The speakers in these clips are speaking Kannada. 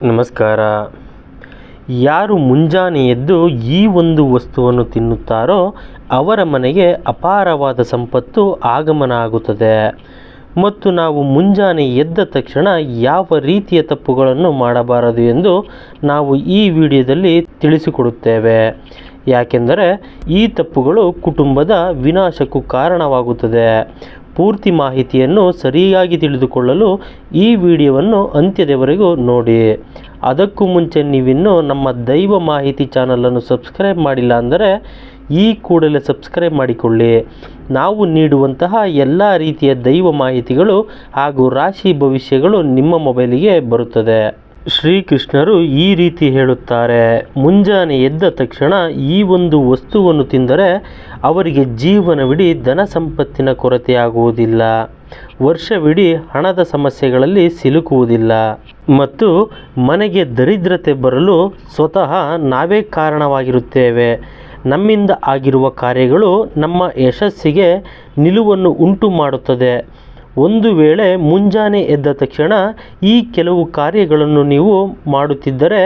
ನಮಸ್ಕಾರ. ಯಾರು ಮುಂಜಾನೆ ಎದ್ದು ಈ ಒಂದು ವಸ್ತುವನ್ನು ತಿನ್ನುತ್ತಾರೋ ಅವರ ಮನೆಗೆ ಅಪಾರವಾದ ಸಂಪತ್ತು ಆಗಮನ ಆಗುತ್ತದೆ. ಮತ್ತು ನಾವು ಮುಂಜಾನೆ ಎದ್ದ ತಕ್ಷಣ ಯಾವ ರೀತಿಯ ತಪ್ಪುಗಳನ್ನು ಮಾಡಬಾರದು ಎಂದು ನಾವು ಈ ವಿಡಿಯೋದಲ್ಲಿ ತಿಳಿಸಿಕೊಡುತ್ತೇವೆ. ಯಾಕೆಂದರೆ ಈ ತಪ್ಪುಗಳು ಕುಟುಂಬದ ವಿನಾಶಕ್ಕೂ ಕಾರಣವಾಗುತ್ತದೆ. ಪೂರ್ತಿ ಮಾಹಿತಿಯನ್ನು ಸರಿಯಾಗಿ ತಿಳಿದುಕೊಳ್ಳಲು ಈ ವಿಡಿಯೋವನ್ನು ಅಂತ್ಯದವರೆಗೂ ನೋಡಿ. ಅದಕ್ಕೂ ಮುಂಚೆ ನೀವಿನ್ನೂ ನಮ್ಮ ದೈವ ಮಾಹಿತಿ ಚಾನಲನ್ನು ಸಬ್ಸ್ಕ್ರೈಬ್ ಮಾಡಿಲ್ಲ ಅಂದರೆ ಈ ಕೂಡಲೇ ಸಬ್ಸ್ಕ್ರೈಬ್ ಮಾಡಿಕೊಳ್ಳಿ. ನಾವು ನೀಡುವಂತಹ ಎಲ್ಲ ರೀತಿಯ ದೈವ ಮಾಹಿತಿಗಳು ಹಾಗೂ ರಾಶಿ ಭವಿಷ್ಯಗಳು ನಿಮ್ಮ ಮೊಬೈಲಿಗೆ ಬರುತ್ತದೆ. ಶ್ರೀಕೃಷ್ಣರು ಈ ರೀತಿ ಹೇಳುತ್ತಾರೆ. ಮುಂಜಾನೆ ಎದ್ದ ತಕ್ಷಣ ಈ ಒಂದು ವಸ್ತುವನ್ನು ತಿಂದರೆ ಅವರಿಗೆ ಜೀವನವಿಡೀ ಧನ ಸಂಪತ್ತಿನ ಕೊರತೆಯಾಗುವುದಿಲ್ಲ. ವರ್ಷವಿಡೀ ಹಣದ ಸಮಸ್ಯೆಗಳಲ್ಲಿ ಸಿಲುಕುವುದಿಲ್ಲ. ಮತ್ತು ಮನೆಗೆ ದರಿದ್ರತೆ ಬರಲು ಸ್ವತಃ ನಾವೇ ಕಾರಣವಾಗಿರುತ್ತೇವೆ. ನಮ್ಮಿಂದ ಆಗಿರುವ ಕಾರ್ಯಗಳು ನಮ್ಮ ಯಶಸ್ಸಿಗೆ ನಿಲುವನ್ನು ಉಂಟು ಮಾಡುತ್ತದೆ ಒಂದು ವೇಳೆ ಮುಂಜಾನೆ ಎದ್ದ ತಕ್ಷಣ ಈ ಕೆಲವು ಕಾರ್ಯಗಳನ್ನು ನೀವು ಮಾಡುತ್ತಿದ್ದರೆ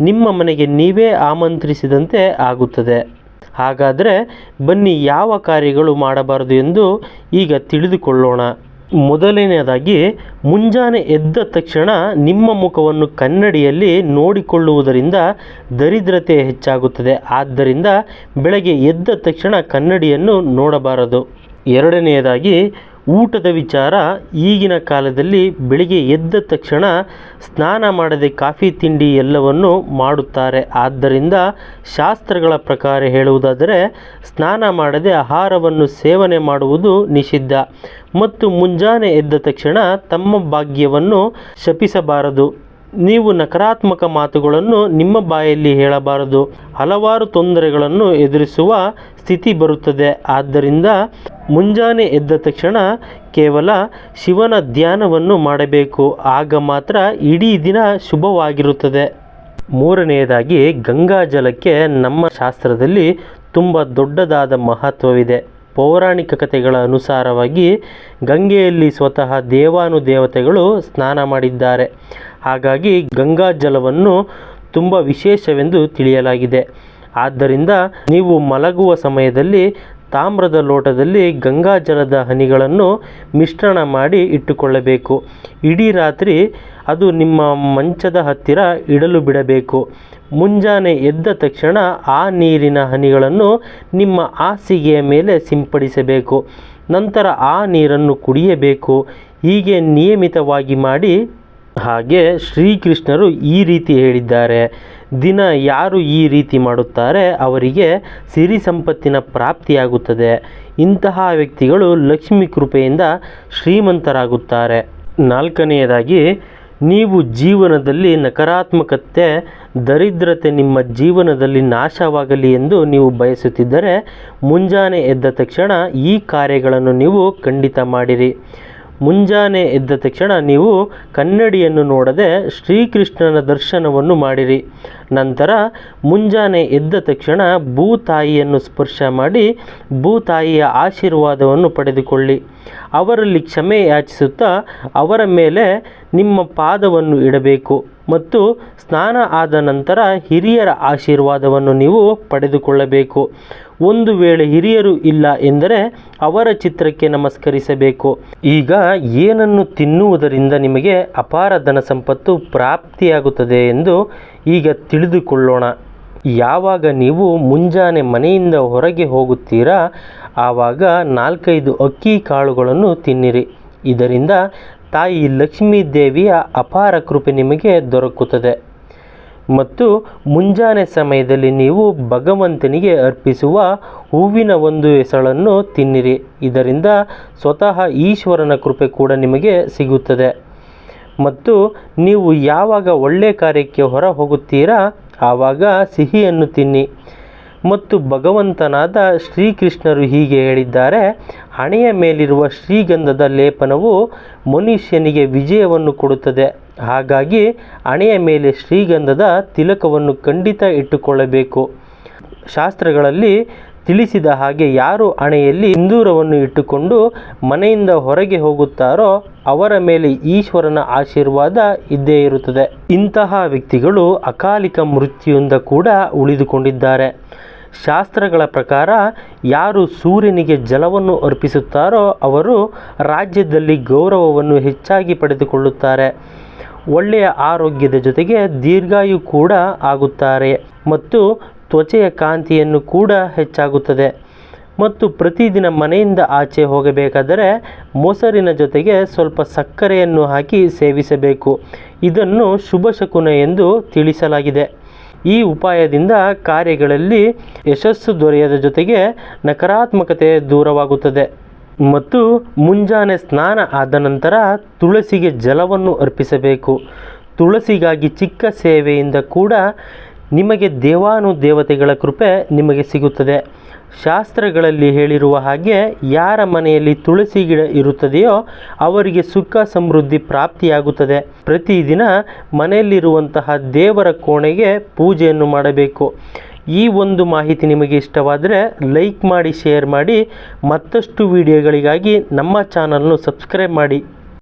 ನಿಮ್ಮ ಮನೆಗೆ ನೀವೇ ಆಮಂತ್ರಿಸಿದಂತೆ ಆಗುತ್ತದೆ. ಹಾಗಾದರೆ ಬನ್ನಿ ಯಾವ ಕಾರ್ಯಗಳು ಮಾಡಬಾರದು ಎಂದು ಈಗ ತಿಳಿದುಕೊಳ್ಳೋಣ. ಮೊದಲನೆಯದಾಗಿ, ಮುಂಜಾನೆ ಎದ್ದ ತಕ್ಷಣ ನಿಮ್ಮ ಮುಖವನ್ನು ಕನ್ನಡಿಯಲ್ಲಿ ನೋಡಿಕೊಳ್ಳುವುದರಿಂದ ದರಿದ್ರತೆ ಹೆಚ್ಚಾಗುತ್ತದೆ. ಆದ್ದರಿಂದ ಬೆಳಗ್ಗೆ ಎದ್ದ ತಕ್ಷಣ ಕನ್ನಡಿಯನ್ನು ನೋಡಬಾರದು. ಎರಡನೆಯದಾಗಿ ಊಟದ ವಿಚಾರ ಈಗಿನ ಕಾಲದಲ್ಲಿ ಬೆಳಿಗ್ಗೆ ಎದ್ದ ತಕ್ಷಣ ಸ್ನಾನ ಮಾಡದೆ ಕಾಫಿ ತಿಂಡಿ ಎಲ್ಲವನ್ನು ಮಾಡುತ್ತಾರೆ. ಆದ್ದರಿಂದ ಶಾಸ್ತ್ರಗಳ ಪ್ರಕಾರ ಹೇಳುವುದಾದರೆ, ಸ್ನಾನ ಮಾಡದೆ ಆಹಾರವನ್ನು ಸೇವನೆ ಮಾಡುವುದು ನಿಷಿದ್ಧ. ಮತ್ತು ಮುಂಜಾನೆ ಎದ್ದ ತಕ್ಷಣ ತಮ್ಮ ಭಾಗ್ಯವನ್ನು ಶಪಿಸಬಾರದು. ನೀವು ನಕಾರಾತ್ಮಕ ಮಾತುಗಳನ್ನು ನಿಮ್ಮ ಬಾಯಲ್ಲಿ ಹೇಳಬಾರದು. ಹಲವಾರು ತೊಂದರೆಗಳನ್ನು ಎದುರಿಸುವ ಸ್ಥಿತಿ ಬರುತ್ತದೆ. ಆದ್ದರಿಂದ ಮುಂಜಾನೆ ಎದ್ದ ತಕ್ಷಣ ಕೇವಲ ಶಿವನ ಧ್ಯಾನವನ್ನು ಮಾಡಬೇಕು. ಆಗ ಮಾತ್ರ ಇಡೀ ದಿನ ಶುಭವಾಗಿರುತ್ತದೆ. ಮೂರನೆಯದಾಗಿ ಗಂಗಾಜಲಕ್ಕೆ ನಮ್ಮ ಶಾಸ್ತ್ರದಲ್ಲಿ ತುಂಬ ದೊಡ್ಡದಾದ ಮಹತ್ವವಿದೆ. ಪೌರಾಣಿಕ ಕಥೆಗಳ ಅನುಸಾರವಾಗಿ ಗಂಗೆಯಲ್ಲಿ ಸ್ವತಃ ದೇವಾನುದೇವತೆಗಳು ಸ್ನಾನ ಮಾಡಿದ್ದಾರೆ. ಹಾಗಾಗಿ ಗಂಗಾ ಜಲವನ್ನು ತುಂಬ ವಿಶೇಷವೆಂದು ತಿಳಿಯಲಾಗಿದೆ. ಆದ್ದರಿಂದ ನೀವು ಮಲಗುವ ಸಮಯದಲ್ಲಿ ತಾಮ್ರದ ಲೋಟದಲ್ಲಿ ಗಂಗಾ ಜಲದ ಹನಿಗಳನ್ನು ಮಿಶ್ರಣ ಮಾಡಿ ಇಟ್ಟುಕೊಳ್ಳಬೇಕು. ಇಡೀ ರಾತ್ರಿ ಅದು ನಿಮ್ಮ ಮಂಚದ ಹತ್ತಿರ ಇಡಲು ಬಿಡಬೇಕು. ಮುಂಜಾನೆ ಎದ್ದ ತಕ್ಷಣ ಆ ನೀರಿನ ಹನಿಗಳನ್ನು ನಿಮ್ಮ ಹಾಸಿಗೆಯ ಮೇಲೆ ಸಿಂಪಡಿಸಬೇಕು. ನಂತರ ಆ ನೀರನ್ನು ಕುಡಿಯಬೇಕು. ಹೀಗೆ ನಿಯಮಿತವಾಗಿ ಮಾಡಿ ಹಾಗೆ ಶ್ರೀಕೃಷ್ಣರು ಈ ರೀತಿ ಹೇಳಿದ್ದಾರೆ. ದಿನ ಯಾರು ಈ ರೀತಿ ಮಾಡುತ್ತಾರೆ ಅವರಿಗೆ ಸಿರಿ ಸಂಪತ್ತಿನ ಪ್ರಾಪ್ತಿಯಾಗುತ್ತದೆ. ಇಂತಹ ವ್ಯಕ್ತಿಗಳು ಲಕ್ಷ್ಮಿ ಕೃಪೆಯಿಂದ ಶ್ರೀಮಂತರಾಗುತ್ತಾರೆ. ನಾಲ್ಕನೆಯದಾಗಿ ನೀವು ಜೀವನದಲ್ಲಿ ನಕಾರಾತ್ಮಕತೆ, ದರಿದ್ರತೆ ನಿಮ್ಮ ಜೀವನದಲ್ಲಿ ನಾಶವಾಗಲಿ ಎಂದು ನೀವು ಬಯಸುತ್ತಿದ್ದರೆ ಮುಂಜಾನೆ ಎದ್ದ ತಕ್ಷಣ ಈ ಕಾರ್ಯಗಳನ್ನು ನೀವು ಖಂಡಿತ ಮಾಡಿರಿ. ಮುಂಜಾನೆ ಎದ್ದ ತಕ್ಷಣ ನೀವು ಕನ್ನಡಿಯನ್ನು ನೋಡದೆ ಶ್ರೀಕೃಷ್ಣನ ದರ್ಶನವನ್ನು ಮಾಡಿರಿ. ನಂತರ ಮುಂಜಾನೆ ಎದ್ದ ತಕ್ಷಣ ಭೂತಾಯಿಯನ್ನು ಸ್ಪರ್ಶ ಮಾಡಿ ಭೂತಾಯಿಯ ಆಶೀರ್ವಾದವನ್ನು ಪಡೆದುಕೊಳ್ಳಿ. ಅವರಲ್ಲಿ ಕ್ಷಮೆ ಯಾಚಿಸುತ್ತಾ ಅವರ ಮೇಲೆ ನಿಮ್ಮ ಪಾದವನ್ನು ಇಡಬೇಕು ಮತ್ತು ಸ್ನಾನ ಆದ ನಂತರ ಹಿರಿಯರ ಆಶೀರ್ವಾದವನ್ನು ನೀವು ಪಡೆದುಕೊಳ್ಳಬೇಕು. ಒಂದು ವೇಳೆ ಹಿರಿಯರು ಇಲ್ಲ ಎಂದರೆ ಅವರ ಚಿತ್ರಕ್ಕೆ ನಮಸ್ಕರಿಸಬೇಕು. ಈಗ ಏನನ್ನು ತಿನ್ನುವುದರಿಂದ ನಿಮಗೆ ಅಪಾರ ಧನ ಸಂಪತ್ತು ಪ್ರಾಪ್ತಿಯಾಗುತ್ತದೆ ಎಂದು ಈಗ ತಿಳಿದುಕೊಳ್ಳೋಣ. ಯಾವಾಗ ನೀವು ಮುಂಜಾನೆ ಮನೆಯಿಂದ ಹೊರಗೆ ಹೋಗುತ್ತೀರಾ, ಆವಾಗ ನಾಲ್ಕೈದು ಅಕ್ಕಿ ಕಾಳುಗಳನ್ನು ತಿನ್ನಿರಿ. ಇದರಿಂದ ತಾಯಿ ಲಕ್ಷ್ಮೀ ದೇವಿಯ ಅಪಾರ ಕೃಪೆ ನಿಮಗೆ ದೊರಕುತ್ತದೆ. ಮತ್ತು ಮುಂಜಾನೆ ಸಮಯದಲ್ಲಿ ನೀವು ಭಗವಂತನಿಗೆ ಅರ್ಪಿಸುವ ಹೂವಿನ ಒಂದು ಎಸಳನ್ನು ತಿನ್ನಿರಿ. ಇದರಿಂದ ಸ್ವತಃ ಈಶ್ವರನ ಕೃಪೆ ಕೂಡ ನಿಮಗೆ ಸಿಗುತ್ತದೆ. ಮತ್ತು ನೀವು ಯಾವಾಗ ಒಳ್ಳೆಯ ಕಾರ್ಯಕ್ಕೆ ಹೊರ ಹೋಗುತ್ತೀರಾ, ಆವಾಗ ಸಿಹಿಯನ್ನು ತಿನ್ನಿ. ಮತ್ತು ಭಗವಂತನಾದ ಶ್ರೀಕೃಷ್ಣರು ಹೀಗೆ ಹೇಳಿದ್ದಾರೆ, ಹಣೆಯ ಮೇಲಿರುವ ಶ್ರೀಗಂಧದ ಲೇಪನವು ಮನುಷ್ಯನಿಗೆ ವಿಜಯವನ್ನು ಕೊಡುತ್ತದೆ. ಹಾಗಾಗಿ ಹಣೆಯ ಮೇಲೆ ಶ್ರೀಗಂಧದ ತಿಲಕವನ್ನು ಖಂಡಿತ ಇಟ್ಟುಕೊಳ್ಳಬೇಕು. ಶಾಸ್ತ್ರಗಳಲ್ಲಿ ತಿಳಿಸಿದ ಹಾಗೆ ಯಾರು ಹಣೆಯಲ್ಲಿ ಸಿಂಧೂರವನ್ನು ಇಟ್ಟುಕೊಂಡು ಮನೆಯಿಂದ ಹೊರಗೆ ಹೋಗುತ್ತಾರೋ ಅವರ ಮೇಲೆ ಈಶ್ವರನ ಆಶೀರ್ವಾದ ಇದ್ದೇ ಇರುತ್ತದೆ. ಇಂತಹ ವ್ಯಕ್ತಿಗಳು ಅಕಾಲಿಕ ಮೃತ್ಯುವಿಂದ ಕೂಡ ಉಳಿದುಕೊಂಡಿದ್ದಾರೆ. ಶಾಸ್ತ್ರಗಳ ಪ್ರಕಾರ ಯಾರು ಸೂರ್ಯನಿಗೆ ಜಲವನ್ನು ಅರ್ಪಿಸುತ್ತಾರೋ ಅವರು ರಾಜ್ಯದಲ್ಲಿ ಗೌರವವನ್ನು ಹೆಚ್ಚಾಗಿ ಪಡೆದುಕೊಳ್ಳುತ್ತಾರೆ. ಒಳ್ಳೆಯ ಆರೋಗ್ಯದ ಜೊತೆಗೆ ದೀರ್ಘಾಯು ಕೂಡ ಆಗುತ್ತಾರೆ. ಮತ್ತು ತ್ವಚೆಯ ಕಾಂತಿಯನ್ನು ಕೂಡ ಹೆಚ್ಚಾಗುತ್ತದೆ. ಮತ್ತು ಪ್ರತಿದಿನ ಮನೆಯಿಂದ ಆಚೆ ಹೋಗಬೇಕಾದರೆ ಮೊಸರಿನ ಜೊತೆಗೆ ಸ್ವಲ್ಪ ಸಕ್ಕರೆಯನ್ನು ಹಾಕಿ ಸೇವಿಸಬೇಕು. ಇದನ್ನು ಶುಭ ಶಕುನ ಎಂದು ತಿಳಿಸಲಾಗಿದೆ. ಈ ಉಪಾಯದಿಂದ ಕಾರ್ಯಗಳಲ್ಲಿ ಯಶಸ್ಸು ದೊರೆಯದ ಜೊತೆಗೆ ನಕಾರಾತ್ಮಕತೆ ದೂರವಾಗುತ್ತದೆ. ಮತ್ತು ಮುಂಜಾನೆ ಸ್ನಾನ ಆದ ನಂತರ ತುಳಸಿಗೆ ಜಲವನ್ನು ಅರ್ಪಿಸಬೇಕು. ತುಳಸಿಗಾಗಿ ಚಿಕ್ಕ ಸೇವೆಯಿಂದ ಕೂಡ ನಿಮಗೆ ದೇವಾನು ದೇವತೆಗಳ ಕೃಪೆ ನಿಮಗೆ ಸಿಗುತ್ತದೆ. ಶಾಸ್ತ್ರಗಳಲ್ಲಿ ಹೇಳಿರುವ ಹಾಗೆ ಯಾರ ಮನೆಯಲ್ಲಿ ತುಳಸಿ ಗಿಡ ಇರುತ್ತದೆಯೋ ಅವರಿಗೆ ಸುಖ ಸಮೃದ್ಧಿ ಪ್ರಾಪ್ತಿಯಾಗುತ್ತದೆ. ಪ್ರತಿದಿನ ಮನೆಯಲ್ಲಿರುವಂತಹ ದೇವರ ಕೋಣೆಗೆ ಪೂಜೆಯನ್ನು ಮಾಡಬೇಕು. ಈ ಒಂದು ಮಾಹಿತಿ ನಿಮಗೆ ಇಷ್ಟವಾದರೆ ಲೈಕ್ ಮಾಡಿ, ಶೇರ್ ಮಾಡಿ, ಮತ್ತಷ್ಟು ವಿಡಿಯೋಗಳಿಗಾಗಿ ನಮ್ಮ ಚಾನಲ್ನು ಸಬ್ಸ್ಕ್ರೈಬ್ ಮಾಡಿ.